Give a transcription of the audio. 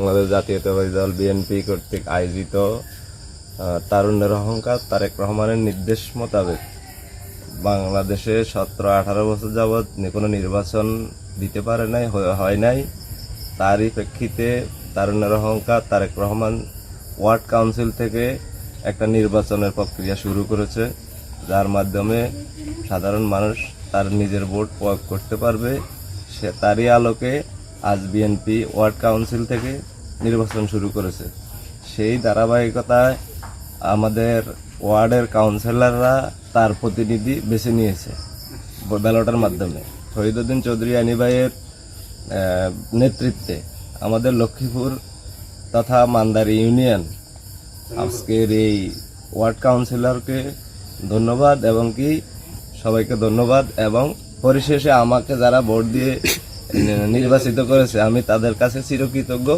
বাংলাদেশ জাতীয়তাবাদী দল বিএনপি কর্তৃক আয়োজিত তারুণ্যের অহংকার তারেক রহমানের নির্দেশ মোতাবেক বাংলাদেশে সতেরো আঠারো বছর যাবৎ কোনো নির্বাচন দিতে পারে নাই হয় নাই, তারই প্রেক্ষিতে তারুণ্যের অহংকার তারেক রহমান ওয়ার্ড কাউন্সিল থেকে একটা নির্বাচনের প্রক্রিয়া শুরু করেছে, যার মাধ্যমে সাধারণ মানুষ তার নিজের ভোট প্রয়োগ করতে পারবে। সে তারই আলোকে আজ বিএনপি ওয়ার্ড কাউন্সিল থেকে নির্বাচন শুরু করেছে। সেই ধারাবাহিকতায় আমাদের ওয়ার্ডের কাউন্সিলররা তার প্রতিনিধি বেছে নিয়েছে ব্যালটের মাধ্যমে। শহীদুদ্দিন চৌধুরী আনি ভাইয়ের আহ, নেতৃত্বে আমাদের লক্ষ্মীপুর তথা মান্দারি ইউনিয়ন আজকের এই ওয়ার্ড কাউন্সিলরকে ধন্যবাদ এবং কি সবাইকে ধন্যবাদ এবং পরিশেষে আমাকে যারা ভোট দিয়ে নির্বাচিত করেছে। আমি তাদের কাছে চিরকৃতজ্ঞ।